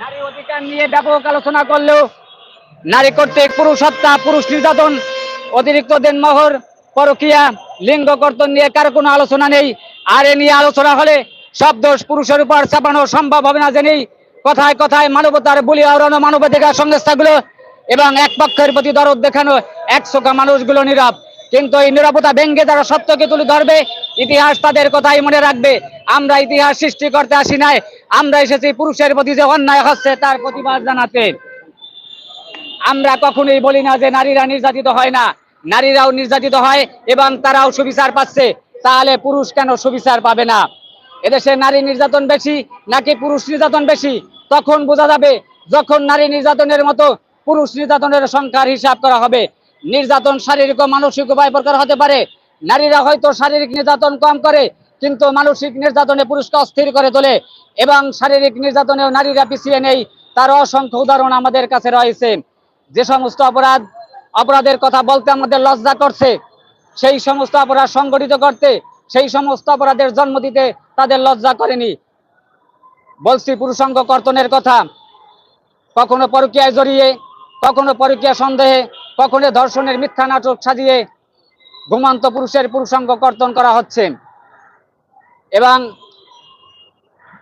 নারী অধিকার নিয়ে ব্যাপক আলোচনা করলেও নারী কর্তৃক পুরুষ হত্যা পুরুষ নির্যাতন, অতিরিক্ত দেনমোহর, পরকিয়া, লিঙ্গ কর্তন নিয়ে কারও কোনো আলোচনা নেই। আর এ নিয়ে আলোচনা হলে সব দোষ পুরুষের উপর চাপানো সম্ভব হবে না জেনেই কথায় কথায় মানবতার বলি আওড়ানো মানবাধিকার সংস্থাগুলো এবং এক পক্ষের প্রতি দরদ দেখানো একশোকা মানুষগুলো নীরব। কিন্তু এই নিরাপত্তা ভেঙ্গে যারা সত্যকে তুলে ধরবে, ইতিহাস তাদের কথাই মনে রাখবে। আমরা ইতিহাস সৃষ্টি করতে আসি নাই, আমরা এসেছি পুরুষের প্রতি যে অন্যায় হচ্ছে তার প্রতিবাদ জানাতে। আমরা কখনোই বলি না যে নারীরা নির্যাতিত হয় না, নারীরাও নির্যাতিত হয় এবং তারাও সুবিচার পাচ্ছে, তাহলে পুরুষ কেন সুবিচার পাবে না? এদেশে নারী নির্যাতন বেশি নাকি পুরুষ নির্যাতন বেশি? তখন বোঝা যাবে, যখন নারী নির্যাতনের মতো পুরুষ নির্যাতনের সংখ্যার হিসাব করা হবে নির্যাতন শারীরিক ও মানসিক উপায় প্রকার হতে পারে। নারীরা হয়তো শারীরিক নির্যাতন কম করে, কিন্তু মানসিক নির্যাতনে পুরুষকে অস্থির করে তোলে এবং শারীরিক নির্যাতনেও নারীরা পিছিয়ে নেই, তার অসংখ্য উদাহরণ আমাদের কাছে রয়েছে। যে সমস্ত অপরাধ, অপরাধের কথা বলতে আমাদের লজ্জা করছে, সেই সমস্ত অপরাধ সংগঠিত করতে, সেই সমস্ত অপরাধের জন্ম দিতে তাদের লজ্জা করেনি। বলছি, পুরুষাঙ্গ কর্তনের কথা, কখনো পরকীয়ায় জড়িয়ে কখনো পরকীয়া সন্দেহে, কখনো ধর্ষণের মিথ্যা নাটক সাজিয়ে ঘুমান্ত পুরুষের পুরুষাঙ্গ কর্তন করা হচ্ছে। এবং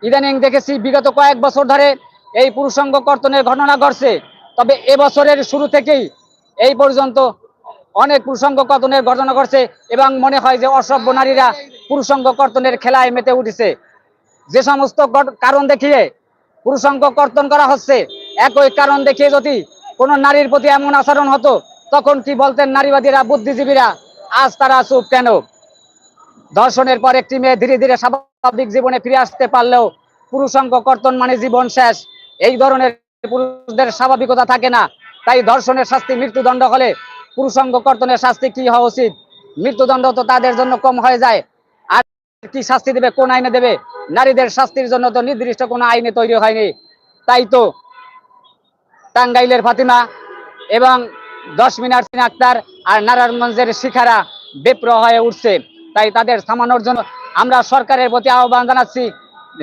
ইদানিং দেখেছি, বিগত কয়েক বছর ধরে এই পুরুষাঙ্গ কর্তনের ঘটনা ঘটছে। তবে এবছরের শুরু থেকেই এই পর্যন্ত অনেক পুরুষাঙ্গ কর্তনের ঘটনা ঘটছে এবং মনে হয় যে অসভ্য নারীরা পুরুষাঙ্গ কর্তনের খেলায় মেতে উঠেছে। যে সমস্ত কারণ দেখিয়ে পুরুষাঙ্গ কর্তন করা হচ্ছে, একই কারণ দেখিয়ে যদি কোনো নারীর প্রতি এমন আচরণ হতো, তখন কি বলতেন নারীবাদীরা, বুদ্ধিজীবীরা, আজ তারা চুপ কেন? ধর্ষণের পর একটি মেয়ে ধীরে ধীরে স্বাভাবিক জীবনে ফিরে আসতে পারলেও পুরুষাঙ্গ কর্তন মানে জীবন শেষ। এই ধরনের পুরুষদের স্বাভাবিকতা থাকে না। তাই ধর্ষণের শাস্তি, মৃত্যুদণ্ড হলে পুরুষাঙ্গ কর্তনের শাস্তি কি হওয়া উচিত? মৃত্যুদণ্ড তো তাদের জন্য কম হয়ে যায়। আর কি শাস্তি দেবে, কোন আইনে দেবে? নারীদের শাস্তির জন্য তো নির্দিষ্ট কোনো আইনে তৈরি হয়নি। তাই তো টাঙ্গাইলের ফাতিমা এবং দশ মিনার সিন আক্তার আর নারায়ণগঞ্জের শিখারা বিপ্র হয়ে উঠছে। তাই তাদের থামানোর জন্য আমরা সরকারের প্রতি আহ্বান জানাচ্ছি,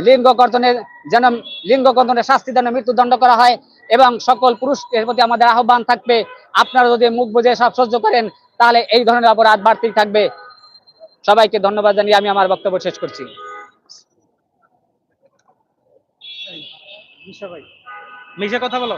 লিঙ্গ কর্তনের যেন, লিঙ্গ কর্তনের শাস্তি যেন মৃত্যুদণ্ড করা হয় এবং সকল পুরুষের প্রতি আমাদের আহ্বান থাকবে। আপনারা যদি মুখ বুঝে সব সহ্য করেন, তাহলে এই ধরনের অপরাধ বাড়তি থাকবে। সবাইকে ধন্যবাদ জানিয়ে আমি আমার বক্তব্য শেষ করছি। মিশে কথা বলো।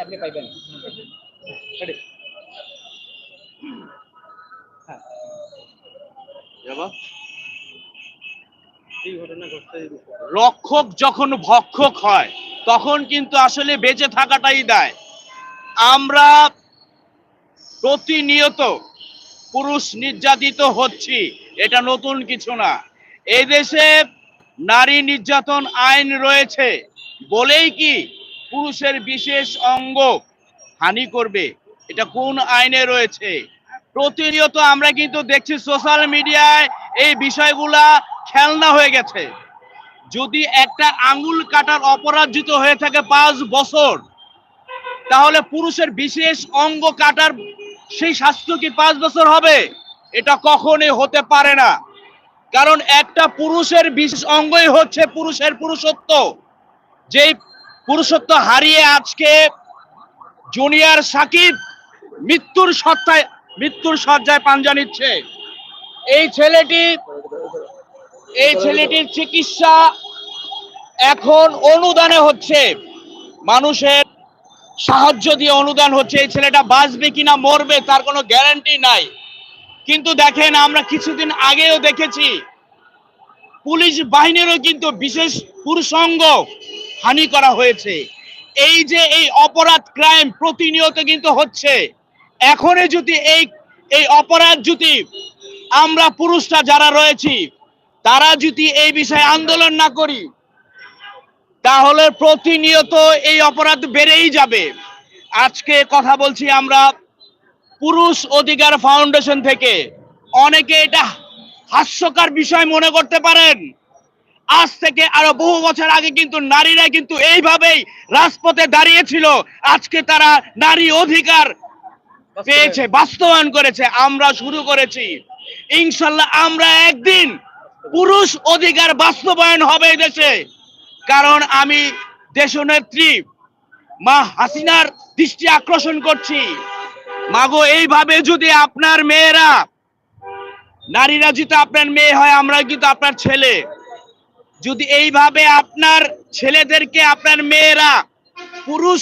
আপনি পাইবেন রক্ষক যখন ভক্ষক হয় তখন কিন্তু আসলে বেঁচে থাকাটাই দেয়। আমরা প্রতিনিয়ত পুরুষ নির্যাতিত হচ্ছি, এটা নতুন কিছু না। এই দেশে নারী নির্যাতন আইন রয়েছে, বলেই কি পুরুষের বিশেষ অঙ্গ হানি করবে, এটা কোন আইনে রয়েছে? প্রতিনিয়ত আমরা কিন্তু দেখছি সোশ্যাল মিডিয়ায় এই বিষয়গুলা খেলনা হয়ে গেছে। যদি একটা আঙ্গুল কাটার অপরাজিত হয়ে থাকে পাঁচ বছর, তাহলে পুরুষের বিশেষ অঙ্গ কাটার সেই শাস্তি কি পাঁচ বছর হবে? এটা কখনোই হতে পারে না। কারণ একটা পুরুষের বিশেষ অঙ্গই হচ্ছে পুরুষের পুরুষত্ব। যেই পুরুষত্ব হারিয়ে আজকে জুনিয়র সাকিব মৃত্যুর সত্তায়, মৃত্যুর সজ্জায় পাঞ্জা নিচ্ছে। এই ছেলেটি, এই ছেলেটির চিকিৎসা এখন অনুদানে হচ্ছে। মানুষের সাহায্য দিয়ে অনুদান হচ্ছে, এই ছেলেটা বাঁচবে কিনা, মরবে, তার কোনো গ্যারান্টি নাই। কিন্তু দেখেন, আমরা কিছুদিন আগেও দেখেছি, পুলিশ বাহিনীরও কিন্তু বিশেষ পুরুষঙ্গ হানি করা হয়েছে। এই যে এই অপরাধ ক্রাইম প্রতিনিয়ত কিন্তু হচ্ছে। এখনই যদি এই এই অপরাধ যদি আমরা পুরুষরা যারা রয়েছি, তারা যদি এই বিষয়ে আন্দোলন না করি তাহলে প্রতিনিয়ত এই অপরাধ বেড়েই যাবে। আজকে কথা বলছি আমরা পুরুষ অধিকার ফাউন্ডেশন থেকে। অনেকে এটা হাস্যকর বিষয় মনে করতে পারেন। আজ থেকে আরও বহু বছর আগে কিন্তু নারীরা কিন্তু এইভাবেই রাজপথে দাঁড়িয়েছিল। আজকে তারা নারী অধিকার পেয়েছে, বাস্তবায়ন করেছে, আমরা শুরু করেছি। ইনশাল্লাহ আমরা একদিন পুরুষ অধিকার বাস্তবায়ন হবে দেশে। কারণ আমি দেশনেত্রী মা হাসিনার দৃষ্টি আকর্ষণ করছি। মাগো এইভাবে যদি আপনার মেয়েরা নারীরা যদি আপনার মেয়ে হয় আমরা কিন্তু আপনার ছেলে। যদি এইভাবে আপনার ছেলেদেরকে আপনার মেয়েরা পুরুষ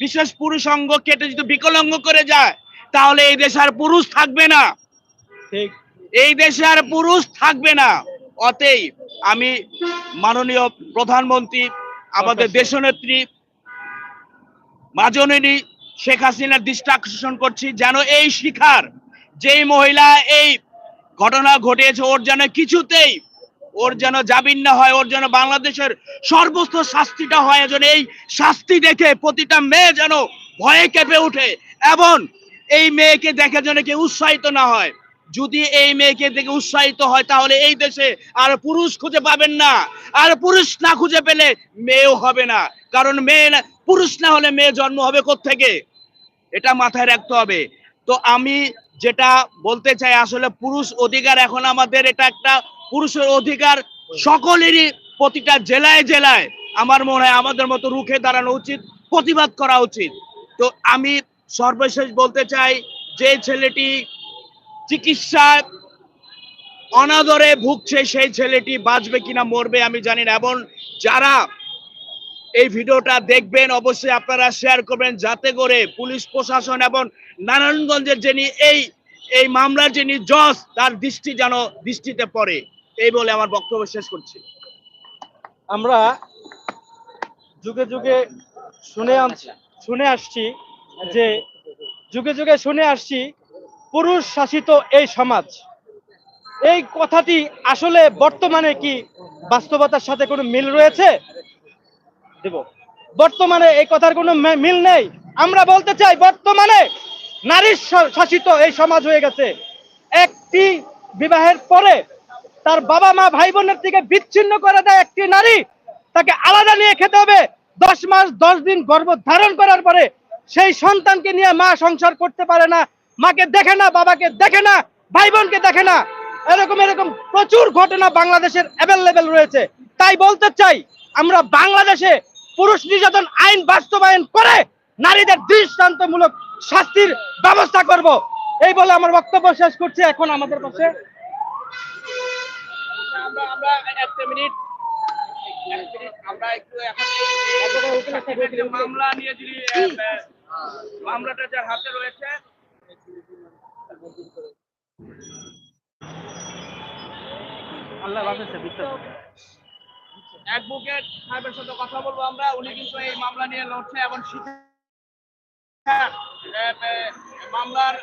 বিশেষ পুরুষ অঙ্গ কেটে যদি বিকলাঙ্গ করে যায় তাহলে এই দেশে আর পুরুষ থাকবে না। ঠিক। এই দেশে আর পুরুষ থাকবে না। অতএব আমি মাননীয় প্রধানমন্ত্রী আমাদের দেশনেত্রী মাজননী শেখ হাসিনার দৃষ্টি আকর্ষণ করছি যেন এই শিখার যেই মহিলা এই ঘটনা ঘটিয়েছে ওর যেন কিছুতেই ওর যেন জামিন না হয় ওর যেন বাংলাদেশের সর্বোচ্চ শাস্তিটা হয় যেন এই শাস্তি দেখে প্রতিটা মেয়ে যেন ভয়ে কেঁপে ওঠে এবং এই মেয়েকে দেখে যেন কেউ উৎসাহিত না হয়। যদি এই মেয়েকে দেখে উৎসাহিত হয়, তাহলে এই দেশে আর পুরুষ খুঁজে পাবেন না। আর পুরুষ না খুঁজে পেলে মেয়েও হবে না। কারণ মেয়ে পুরুষ না হলে মেয়ে জন্ম হবে থেকে এটা মাথায় রাখতে হবে। তো আমি যেটা বলতে চাই, আসলে পুরুষ অধিকার এখন আমাদের এটা একটা পুরুষের অধিকার সকলেরই প্রতিটা জেলায় জেলায় আমার মনে হয় আমাদের মতো রুখে দাঁড়ানো উচিত, প্রতিবাদ করা উচিত। তো আমি সর্বশেষ বলতে চাই, যে ছেলেটি চিকিৎসায় অনাদরে ভুগছে সেই ছেলেটি বাঁচবে কিনা, মরবে আমি জানি না। এবং যারা এই ভিডিওটা দেখবেন, অবশ্যই আপনারা শেয়ার করবেন যাতে করে পুলিশ প্রশাসন এবং নারায়ণগঞ্জের যিনি এই এই মামলার যিনি জজ, তার দৃষ্টি যেন, দৃষ্টিতে পড়ে। এই বলে আমার বক্তব্য শেষ করছি। আমরা যুগে যুগে শুনে আনছি, শুনে আসছি যে, যুগে যুগে শুনে আসছি পুরুষ শাসিত এই সমাজ। এই কথাটি আসলে বর্তমানে কি বাস্তবতার সাথে কোনো মিল রয়েছে? দেব। বর্তমানে এই কথার কোনো মিল নেই। আমরা বলতে চাই, বর্তমানে নারী শাসিত এই সমাজ হয়ে গেছে। একটি বিবাহের পরে তার বাবা মা ভাই বোনের থেকে বিচ্ছিন্ন করে দেয় একটি নারী। তাকে আলাদা নিয়ে খেতে হবে। দশ মাস, দশ দিন গর্ভ ধারণ করার পরে সেই সন্তানকে নিয়ে মা সংসার করতে পারে না। মাকে দেখে না বাবাকে দেখে না ভাই বোনকে দেখে না। এরকম এরকম প্রচুর ঘটনা বাংলাদেশের অ্যাভেলেবেল রয়েছে। তাই বলতে চাই আমরা বাংলাদেশে পুরুষ নির্যাতন আইন বাস্তবায়ন করে নারীদের দৃষ্টান্তমূলক শাস্তির ব্যবস্থা করব। এই বলে আমার বক্তব্য শেষ করছি। এখন আমাদের পাশে মামলা নিয়ে যদি মামলাটা যার হাতে রয়েছে আল্লাহ বাঁচাচ্ছে অ্যাডভোকেট সাহেবের সাথে কথা বলব আমরা উনি কিন্তু এই মামলা নিয়ে লড়ছে এবং শিক্ষা আহ, আহ, মামলার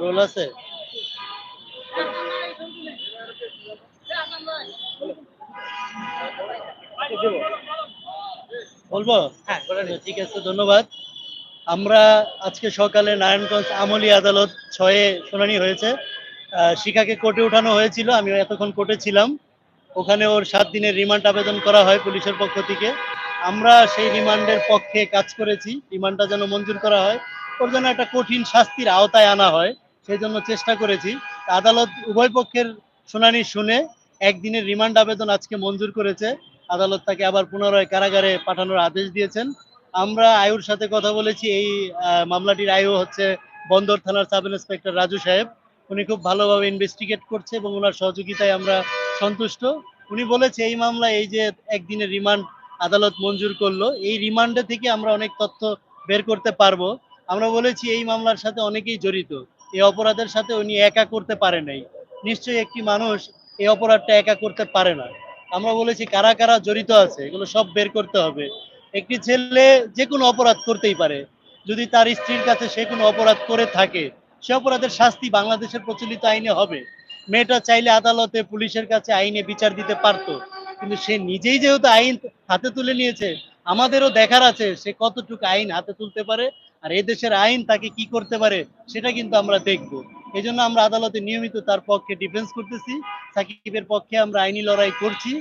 রোল আছে? বলব? হ্যাঁ ঠিক আছে, ধন্যবাদ। আমরা আজকে সকালে নারায়ণগঞ্জ আমলি আদালত ছয়ে শুনানি হয়েছে। শিখাকে কোর্টে উঠানো হয়েছিল আমি এতক্ষণ কোর্টে ছিলাম। ওখানে ওর সাত দিনের রিমান্ড আবেদন করা হয় পুলিশের পক্ষ থেকে। আমরা সেই রিমান্ডের পক্ষে কাজ করেছি, রিমান্ডটা যেন মঞ্জুর করা হয়। ওর জন্য একটা কঠিন শাস্তির আওতায় আনা হয়, সেই জন্য চেষ্টা করেছি। আদালত উভয় পক্ষের শুনানি শুনে একদিনের রিমান্ড আবেদন আজকে মঞ্জুর করেছে। আদালত তাকে আবার পুনরায় কারাগারে পাঠানোর আদেশ দিয়েছেন। আমরা আয়ুর সাথে কথা বলেছি, এই মামলাটির আয়ু হচ্ছে বন্দর থানার সাব ইন্সপেক্টর রাজু সাহেব। উনি খুব ভালোভাবে ইনভেস্টিগেট করছে এবং ওনার সহযোগিতায় আমরা সন্তুষ্ট। উনি বলেছে, এই মামলা এই যে একদিনের রিমান্ড আদালত মঞ্জুর করল, এই রিমান্ডে থেকে আমরা অনেক তথ্য বের করতে পারব। আমরা বলেছি, এই মামলার সাথে অনেকেই জড়িত। এই অপরাধের সাথে উনি একা করতে পারে নাই। নিশ্চয়ই একটি মানুষ এই অপরাধটা একা করতে পারে না। আমরা বলেছি কারা কারা জড়িত আছে, এগুলো সব বের করতে হবে। একটি ছেলে যে কোনো অপরাধ করতেই পারে। যদি তার স্ত্রীর কাছে সে কোনো অপরাধ করে থাকে, সে অপরাধের শাস্তি বাংলাদেশের প্রচলিত আইনে হবে। মেয়েটা চাইলে আদালতে পুলিশের কাছে আইনে বিচার দিতে পারতো, কিন্তু সে নিজেই যেহেতু আইন হাতে তুলে নিয়েছে, আমাদেরও দেখার আছে সে কতটুকু আইন হাতে তুলতে পারে আর এদেশের আইন তাকে কি করতে পারে, সেটা কিন্তু আমরা দেখব। এই জন্য আমরা আদালতে নিয়মিত তার পক্ষে ডিফেন্স করতেছি। সাকিবের পক্ষে আমরা আইনি লড়াই করছি।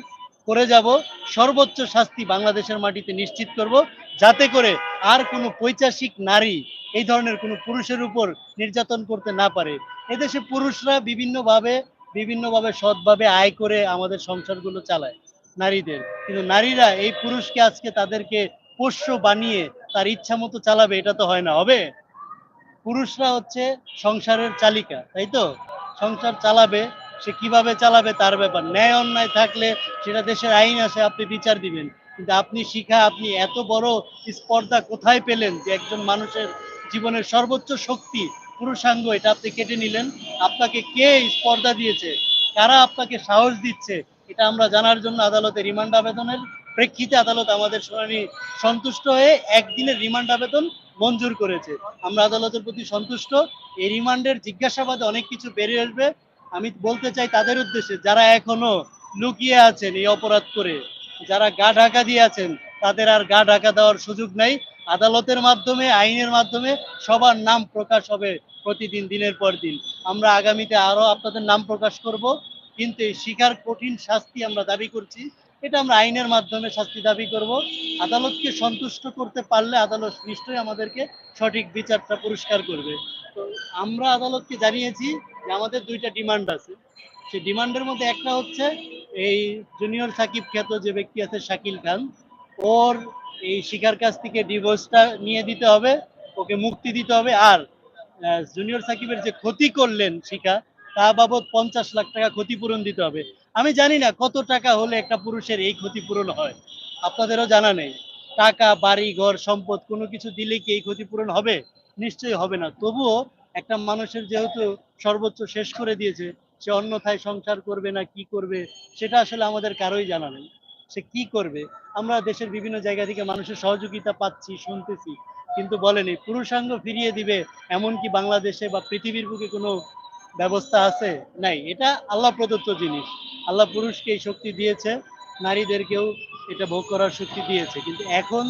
করে যাব। সর্বোচ্চ শাস্তি বাংলাদেশের মাটিতে নিশ্চিত করব। যাতে করে আর কোনো পৈচাসিক নারী এই ধরনের কোনো পুরুষের উপর নির্যাতন করতে না পারে। এদেশে পুরুষরা বিভিন্নভাবে বিভিন্নভাবে সৎভাবে আয় করে আমাদের সংসারগুলো চালায় নারীদের। কিন্তু নারীরা এই পুরুষকে আজকে তাদেরকে পোষ্য বানিয়ে তার ইচ্ছা মতো চালাবে, এটা তো হয় না। হবে? পুরুষরা হচ্ছে সংসারের চালিকা, তাই তো? সংসার চালাবে, সে কীভাবে চালাবে তার ব্যাপার। ন্যায় অন্যায় থাকলে সেটা দেশের আইন আছে, আপনি বিচার দিবেন। কিন্তু আপনি শিখা, আপনি এত বড় স্পর্ধা কোথায় পেলেন যে একজন মানুষের জীবনের সর্বোচ্চ শক্তি, পুরুষাঙ্গ, এটা আপনি কেটে নিলেন? আপনাকে কে স্পর্ধা দিয়েছে? কারা আপনাকে সাহস দিচ্ছে? এটা আমরা জানার জন্য আদালতে রিমান্ড আবেদনের প্রেক্ষিতে আদালত আমাদের শুনানি সন্তুষ্ট হয়ে একদিনের রিমান্ড আবেদন মঞ্জুর করেছে। আমরা আদালতের প্রতি সন্তুষ্ট। এই রিমান্ডের জিজ্ঞাসাবাদে অনেক কিছু বেরিয়ে আসবে। আমি বলতে চাই তাদের উদ্দেশ্যে, যারা এখনও লুকিয়ে আছেন এই অপরাধ করে, যারা গা ঢাকা দিয়ে আছেন, তাদের আর গা ঢাকা দেওয়ার সুযোগ নাই। আদালতের মাধ্যমে, আইনের মাধ্যমে সবার নাম প্রকাশ হবে প্রতিদিন, দিনের পর দিন। আমরা আগামীতে আরও আপনাদের নাম প্রকাশ করব। কিন্তু এই শিকার কঠিন শাস্তি আমরা দাবি করছি। এটা আমরা আইনের মাধ্যমে শাস্তি দাবি করব। আদালতকে সন্তুষ্ট করতে পারলে আদালত নিশ্চয়ই আমাদেরকে সঠিক বিচারটা পুরস্কার করবে। তো আমরা আদালতকে জানিয়েছি যে আমাদের দুইটা ডিমান্ড আছে। সেই ডিমান্ডের মধ্যে একটা হচ্ছে এই জুনিয়র সাকিব খ্যাত যে ব্যক্তি আছে শাকিল খান, ওর এই শিকার কাছ থেকে ডিভোর্সটা নিয়ে দিতে হবে, ওকে মুক্তি দিতে হবে। আর জুনিয়র সাকিবের যে ক্ষতি করলেন শিকা, তা বাবদ পঞ্চাশ লাখ টাকা ক্ষতিপূরণ দিতে হবে। আমি জানি না কত টাকা হলে একটা পুরুষের এই ক্ষতিপূরণ হয়। আপনাদেরও জানা নেই। টাকা, বাড়ি, ঘর, সম্পদ কোনো কিছু দিলে কি এই ক্ষতিপূরণ হবে? নিশ্চয়ই হবে না। তবুও একটা মানুষের যেহেতু সর্বোচ্চ শেষ করে দিয়েছে, সে অন্যথায় সংসার করবে না, কি করবে, সেটা আসলে আমাদের কারোই জানা নেই। সে কি করবে? আমরা দেশের বিভিন্ন জায়গা থেকে মানুষের সহযোগিতা পাচ্ছি, শুনতেছি। কিন্তু বলেনি, পুরুষাঙ্গ ফিরিয়ে দিবে এমন কি বাংলাদেশে বা পৃথিবীর বুকে কোনো ব্যবস্থা আছে? নাই। এটা আল্লাহ প্রদত্ত জিনিস। আল্লাহ পুরুষকে এই শক্তি দিয়েছে, নারীদেরকেও এটা ভোগ করার শক্তি দিয়েছে। কিন্তু এখন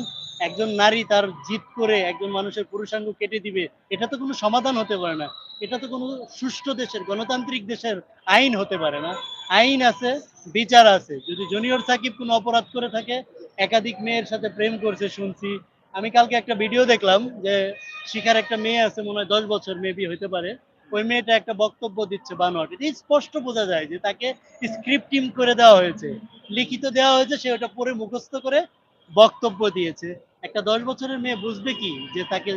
একজন নারী তার জিত করে একজন মানুষের পুরুষাঙ্গ কেটে দিবে, এটা তো কোনো সমাধান হতে পারে না। এটা তো কোনো সুষ্ঠু দেশের, গণতান্ত্রিক দেশের আইন হতে পারে না। আইন আছে, বিচার আছে। যদি জুনিয়র সাকিব কোনো অপরাধ করে থাকে, একাধিক মেয়ের সাথে প্রেম করছে, শুনছি। আমি কালকে একটা ভিডিও দেখলাম যে শিখার একটা মেয়ে আছে, মনে হয় দশ বছর মেবি হইতে পারে। ওই মেয়েটা একটা বক্তব্য দিচ্ছে বানোয়াট। এটা স্পষ্ট বোঝা যায় যে তাকে স্ক্রিপ্টিং করে দেওয়া হয়েছে। লিখিত দেওয়া হয়েছে সে ওটা পরে মুখস্থ করে বক্তব্য দিয়েছে। একটা দশ বছরের মেয়ে বুঝবে কি যে তাকে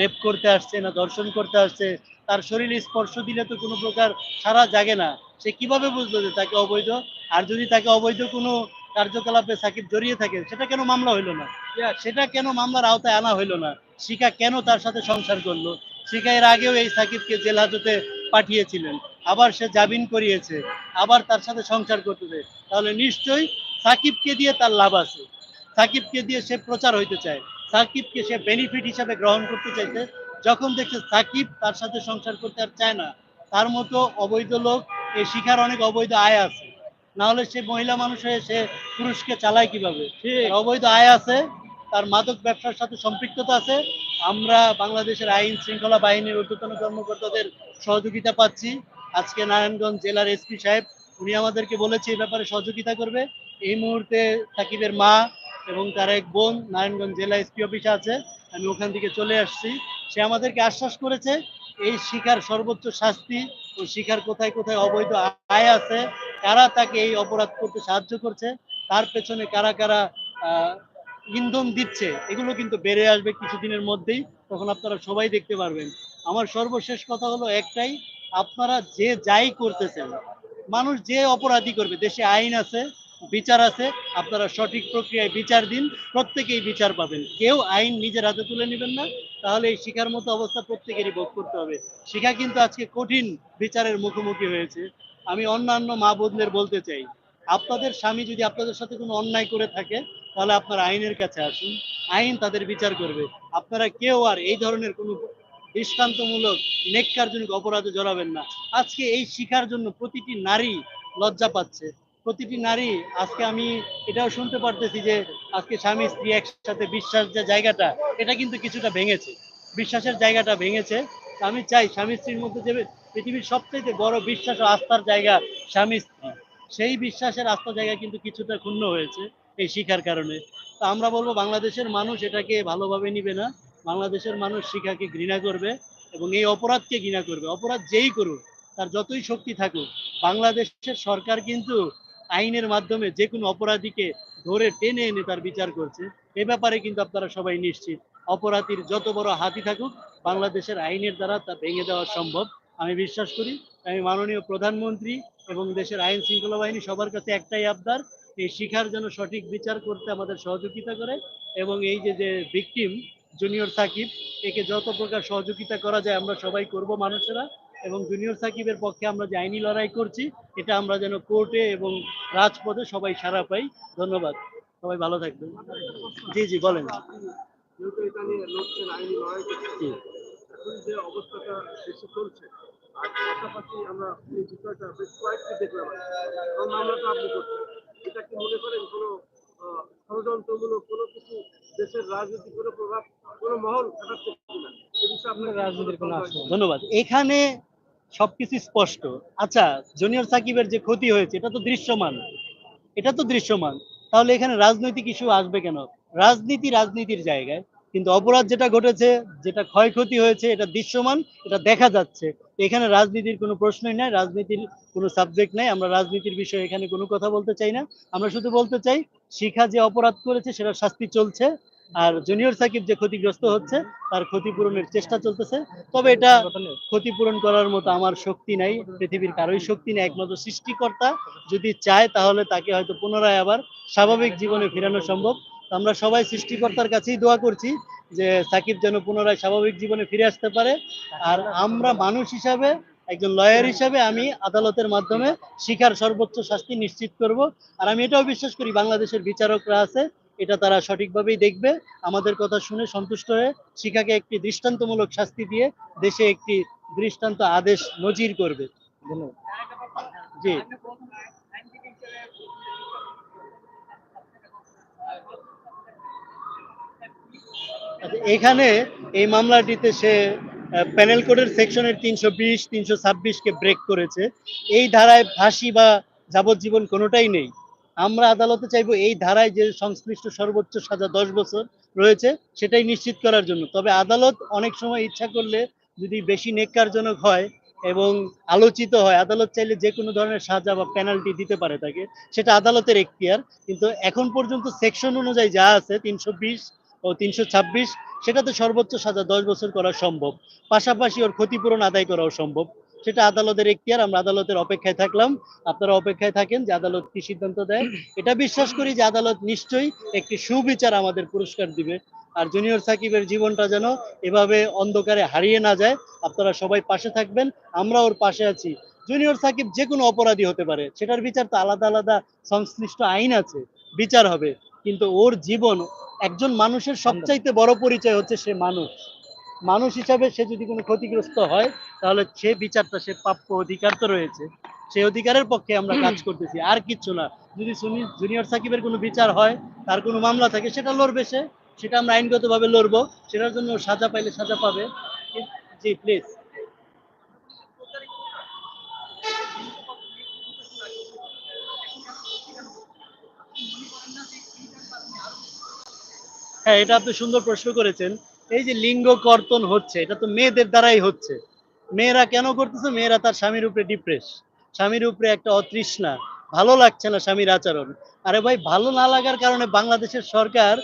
রেপ করতে আসছে না দর্শন করতে আসছে? তার শরীরে স্পর্শ দিলে তো কোনো প্রকার সারা জাগে না। সে কীভাবে বুঝলো যে তাকে অবৈধ? আর যদি তাকে অবৈধ কোনো কার্যকলাপে সাকিব জড়িয়ে থাকে সেটা কেন মামলা হইল না? সেটা কেন মামলার আওতায় আনা হইল না? শিকা কেন তার সাথে সংসার করল? শিকা এর আগেও এই সাকিবকে জেল হাজতে পাঠিয়েছিলেন। আবার সে জামিন করিয়েছে। আবার তার সাথে সংসার করতেছে তাহলে নিশ্চয়ই সাকিবকে দিয়ে তার লাভ আছে। সাকিবকে দিয়ে সে প্রচার হইতে চায়। সাকিবকে সে বেনিফিট হিসাবে গ্রহণ করতে চাইছে। যখন দেখছে সাকিব তার সাথে সংসার করতে আর চায় না তার মতো অবৈধ লোক এই শিখার অনেক অবৈধ আয় আছে। না হলে সে মহিলা মানুষ হয়ে সে পুরুষকে চালায় কীভাবে? অবৈধ আয় আছে তার মাদক ব্যবসার সাথে সম্পৃক্ততা আছে। আমরা বাংলাদেশের আইন শৃঙ্খলা বাহিনীর ঊর্ধ্বতন কর্মকর্তাদের সহযোগিতা পাচ্ছি। আজকে নারায়ণগঞ্জ জেলার এসপি সাহেব, উনি আমাদেরকে বলেছে এই ব্যাপারে সহযোগিতা করবে। এই মুহূর্তে সাকিবের মা এবং তার এক বোন নারায়ণগঞ্জ জেলা এসপি অফিসে আছে। আমি ওখান থেকে চলে আসছি। সে আমাদেরকে আশ্বাস করেছে, এই শিকার সর্বোচ্চ শাস্তি ও শিকার কোথায় কোথায় অবৈধ আয় আছে, কারা তাকে এই অপরাধ করতে সাহায্য করছে, তার পেছনে কারা কারা ইন্ধন দিচ্ছে, এগুলো কিন্তু বেড়ে আসবে কিছুদিনের মধ্যেই, তখন আপনারা সবাই দেখতে পারবেন। আমার সর্বশেষ কথা হলো একটাই, আপনারা যে যাই করতেছেন, মানুষ যে অপরাধী করবে, দেশে আইন আছে, বিচার আছে, আপনারা সঠিক প্রক্রিয়ায় বিচার দিন, প্রত্যেকেই বিচার পাবেন। কেউ আইন নিজের হাতে তুলে নেবেন না, তাহলে এই শিখার মতো অবস্থা প্রত্যেকেরই ভোগ করতে হবে। শিখা কিন্তু আজকে কঠিন বিচারের মুখোমুখি হয়েছে। আমি অন্যান্য মা বোনদের বলতে চাই, আপনাদের স্বামী যদি আপনাদের সাথে কোনো অন্যায় করে থাকে তাহলে আপনারা আইনের কাছে আসুন। আইন তাদের বিচার করবে। আপনারা কেউ আর এই ধরনের কোনো দৃষ্টান্তমূলক নেককারজনক অপরাধে জড়াবেন না। আজকে এই শিখার জন্য প্রতিটি নারী লজ্জা পাচ্ছে। প্রতিটি নারী, আজকে আমি এটাও শুনতে পারতেছি যে, আজকে স্বামী স্ত্রী একসাথে বিশ্বাস যে জায়গাটা, এটা কিন্তু কিছুটা ভেঙেছে। বিশ্বাসের জায়গাটা ভেঙেছে। আমি চাই স্বামী স্ত্রীর মধ্যে যে পৃথিবীর সবচেয়ে বড় বিশ্বাস ও আস্থার জায়গা স্বামী স্ত্রী। সেই বিশ্বাসের আস্থা জায়গা কিন্তু কিছুটা ক্ষুণ্ণ হয়েছে। শিখার কারণে। তা আমরা বলব বাংলাদেশের মানুষ এটাকে ভালোভাবে নিবে না। বাংলাদেশের মানুষ শিখাকে ঘৃণা করবে এবং এই অপরাধকে ঘৃণা করবে। অপরাধ যেই করুক, তার যতই শক্তি থাকুক, বাংলাদেশের সরকার কিন্তু আইনের মাধ্যমে যে কোনো অপরাধীকে ধরে টেনে এনে তার বিচার করছে। এ ব্যাপারে কিন্তু আপনারা সবাই নিশ্চিত। অপরাধীর যত বড় হাতি থাকুক, বাংলাদেশের আইনের দ্বারা তা ভেঙে দেওয়া সম্ভব। আমি বিশ্বাস করি, আমি মাননীয় প্রধানমন্ত্রী এবং দেশের আইন শৃঙ্খলা বাহিনী সবার কাছে একটাই আবদার এই শিখার জন্য সঠিক বিচার করতে আমাদের সহযোগিতা করে এবং এই যে যে ভিকটিম জুনিয়র সাকিব একে যত প্রকার সহযোগিতা করা যায় আমরা সবাই করব মানুষেরা এবং জুনিয়র সাকিবের পক্ষে আমরা যে আইনি লড়াই করছি এটা আমরা যেন কোর্টে এবং রাজপথে সবাই সারা পাই। ধন্যবাদ। সবাই ভালো থাকবেন। জি জি বলেন। যে অবস্থাটা দেশে চলছে আর পাশাপাশি আমরা এই বিষয়টা বেশ কয়েকটি দেখলাম মামলাটা আপনি করছেন এটা কি মনে করেন কোনো ষড়যন্ত্রমূলক কোনো কিছু দেশের রাজনীতি কোনো প্রভাব কোনো মহল খাটাচ্ছে কিনা ধন্যবাদ। এখানে সবকিছু স্পষ্ট। আচ্ছা জুনিয়র সাকিবের যে ক্ষতি হয়েছে এটা তো দৃশ্যমান। এটা তো দৃশ্যমান। তাহলে এখানে রাজনৈতিক ইস্যু আসবে কেন? রাজনীতি রাজনীতির জায়গায় কিন্তু অপরাধ যেটা ঘটেছে যেটা ক্ষয়ক্ষতি হয়েছে এটা দৃশ্যমান এটা দেখা যাচ্ছে। এখানে রাজনীতির কোনো প্রশ্নই নাই, রাজনীতির কোনো সাবজেক্ট নাই, আমরা রাজনীতির বিষয়ে এখানে কোনো কথা বলতে চাই না। আমরা শুধু বলতে চাই, শিখা যে অপরাধ করেছে সেটা শাস্তি চলছে, আর জুনিয়র সাকিব যে ক্ষতিগ্রস্ত হচ্ছে, তার ক্ষতিপূরণের চেষ্টা চলতেছে। তবে এটা ক্ষতিপূরণ করার মতো আমার শক্তি নাই, পৃথিবীর কারোই শক্তি নেই, একমাত্র সৃষ্টিকর্তা যদি চায় তাহলে তাকে হয়তো পুনরায় আবার স্বাভাবিক জীবনে ফেরানো সম্ভব। আমরা সবাই সৃষ্টিকর্তার কাছেই দোয়া করছি যে সাকিব যেন পুনরায় স্বাভাবিক জীবনে ফিরে আসতে পারে। আর আমরা মানুষ হিসাবে, একজন লয়ার হিসাবে আমি আদালতের মাধ্যমে শিখার সর্বোচ্চ শাস্তি নিশ্চিত করব। আর আমি এটাও বিশ্বাস করি বাংলাদেশের বিচারকরা আছে, এটা তারা সঠিকভাবেই দেখবে। আমাদের কথা শুনে সন্তুষ্ট হয়ে শিখাকে একটি দৃষ্টান্তমূলক শাস্তি দিয়ে দেশে একটি দৃষ্টান্ত আদেশ নজির করবে। ধন্যবাদ। জি আচ্ছা, এখানে এই মামলাটিতে সে প্যানেল কোডের সেকশনের তিনশো বিশ, তিনশো ছাব্বিশকে ব্রেক করেছে। এই ধারায় ফাঁসি বা যাবজ্জীবন কোনোটাই নেই। আমরা আদালতে চাইব এই ধারায় যে সংশ্লিষ্ট সর্বোচ্চ সাজা দশ বছর রয়েছে, সেটাই নিশ্চিত করার জন্য। তবে আদালত অনেক সময় ইচ্ছা করলে যদি বেশি নেককারজনক হয় এবং আলোচিত হয়, আদালত চাইলে যে কোনো ধরনের সাজা বা পেনাল্টি দিতে পারে তাকে। সেটা আদালতের এখতিয়ার। কিন্তু এখন পর্যন্ত সেকশন অনুযায়ী যা আছে, তিনশো বিশ ও তিনশো ছাব্বিশ, সেটাতে সর্বোচ্চ সাজা দশ বছর করা সম্ভব। পাশাপাশি ওর ক্ষতিপূরণ আদায় করাও সম্ভব। সেটা আদালতের এখতিয়ার, আমরা আদালতের অপেক্ষায় থাকলাম। আপনারা অপেক্ষায় থাকেন যে আদালত কি সিদ্ধান্ত দেয়। এটা বিশ্বাস করি যে আদালত নিশ্চয়ই একটি সুবিচার আমাদের পুরস্কার দিবে। আর জুনিয়র সাকিবের জীবনটা যেন এভাবে অন্ধকারে হারিয়ে না যায়, আপনারা সবাই পাশে থাকবেন, আমরা ওর পাশে আছি। জুনিয়র সাকিব যে কোনো অপরাধী হতে পারে, সেটার বিচার তো আলাদা আলাদা সংশ্লিষ্ট আইন আছে, বিচার হবে। কিন্তু ওর জীবন একজন মানুষের সবচাইতে বড় পরিচয় হচ্ছে সে মানুষ। মানুষ হিসাবে সে যদি কোনো ক্ষতিগ্রস্ত হয় তাহলে সে বিচারটা সে প্রাপ্য অধিকার তো রয়েছে। সেই অধিকারের পক্ষে আমরা কাজ করতেছি আর কিচ্ছু না। যদি সুনি- জুনিয়র সাকিবের কোনো বিচার হয় তার কোনো মামলা থাকে সেটা লড়বে সে। সেটা আমরা আইনগতভাবে লড়বো। সেটার জন্য সাজা পাইলে সাজা পাবে। জি প্লিজ হ্যাঁ এটা আপনি সুন্দর প্রশ্ন করেছেন। এই যে লিঙ্গ কর্তন হচ্ছে, এটা তো মেয়েদের দ্বারাই হচ্ছে। মেয়েরা কেন করতেছে? মেয়েরা তার স্বামীর উপরে ডিপ্রেস স্বামীর উপরে একটা অতৃষ্ণা। ভালো লাগছে না স্বামীর আচরণ। আরে ভাই, ভালো না লাগার কারণে বাংলাদেশের সরকার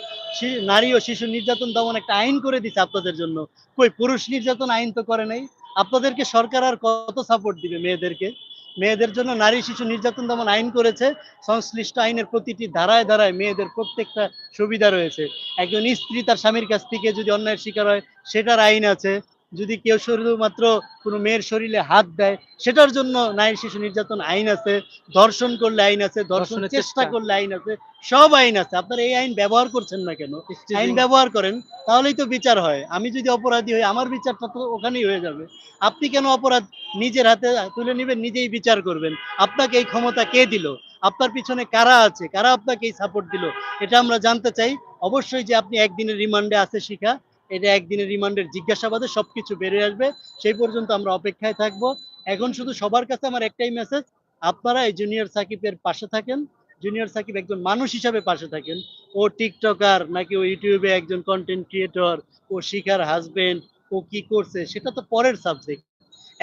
নারী ও শিশু নির্যাতন দমন একটা আইন করে দিছে আপনাদের জন্য। কই, পুরুষ নির্যাতন আইন তো করে নাই। আপনাদেরকে সরকার আর কত সাপোর্ট দিবে মেয়েদেরকে? মেয়েদের জন্য নারী শিশু নির্যাতন দমন আইন করেছে। সংশ্লিষ্ট আইনের প্রতিটি ধারায় ধারায় মেয়েদের প্রত্যেকটা সুবিধা রয়েছে। একজন স্ত্রী তার স্বামীর কাছ থেকে যদি অন্যায়ের শিকার হয়, সেটার আইন আছে। যদি কেউ শুধুমাত্র কোনো মেয়ের শরীরে হাত দেয় সেটার জন্য নারী শিশু নির্যাতন আইন আছে ধর্ষণ করলে আইন আছে ধর্ষণ চেষ্টা। করলে আইন আছে সব আইন আছে। আপনারা এই আইন ব্যবহার করছেন না কেন? আইন ব্যবহার করেন তাহলেই তো বিচার হয়। আমি যদি অপরাধী হই আমার বিচারটা তো ওখানেই হয়ে যাবে। আপনি কেন অপরাধ নিজের হাতে তুলে নেবেন নিজেই বিচার করবেন? আপনাকে এই ক্ষমতা কে দিল? আপনার পিছনে কারা আছে? কারা আপনাকে এই সাপোর্ট দিল? এটা আমরা জানতে চাই। অবশ্যই যে আপনি একদিনের রিমান্ডে আছে শিখা। এটা একদিনের রিমান্ডের জিজ্ঞাসাবাদে সবকিছু বেরিয়ে আসবে। সেই পর্যন্ত আমরা অপেক্ষায় থাকব। এখন শুধু সবার কাছে আমার একটাই মেসেজ আপনারা এই জুনিয়র সাকিবের পাশে থাকেন। জুনিয়র সাকিব একজন মানুষ হিসাবে পাশে থাকেন। ও টিকটকার নাকি ও ইউটিউবে একজন কন্টেন্ট ক্রিয়েটর ও শিখার হাজবেন্ড ও কি করছে, সেটা তো পরের সাবজেক্ট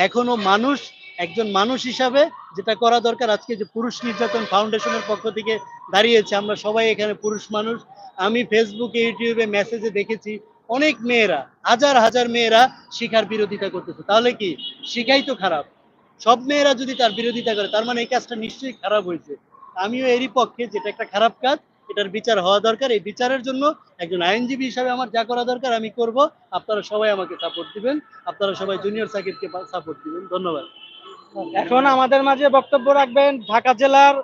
এখনও মানুষ, একজন মানুষ হিসাবে যেটা করা দরকার, আজকে যে পুরুষ নির্যাতন ফাউন্ডেশনের পক্ষ থেকে দাঁড়িয়েছে, আমরা সবাই এখানে পুরুষ মানুষ। আমি ফেসবুকে ইউটিউবে মেসেজে দেখেছি অনেক মেয়েরা, হাজার হাজার মেয়েরা শিখার বিরোধিতা করতেছে। তাহলে কি? শিখাই তো খারাপ। সব মেয়েরা যদি তার বিরোধিতা করে, তার মানে এই কাজটা নিশ্চয়ই খারাপ হয়েছে। আমিও এরই পক্ষে যেটা একটা খারাপ কাজ, এটার বিচার হওয়া দরকার। এই বিচারের জন্য একজন আইনজীবী হিসাবে আমার যা করা দরকার আমি করব। আপনারা সবাই আমাকে সাপোর্ট দিবেন। আপনারা সবাই জুনিয়র সাকিবকে সাপোর্ট দিবেন। ধন্যবাদ। এখন আমাদের মাঝে বক্তব্য রাখবেন ঢাকা জেলার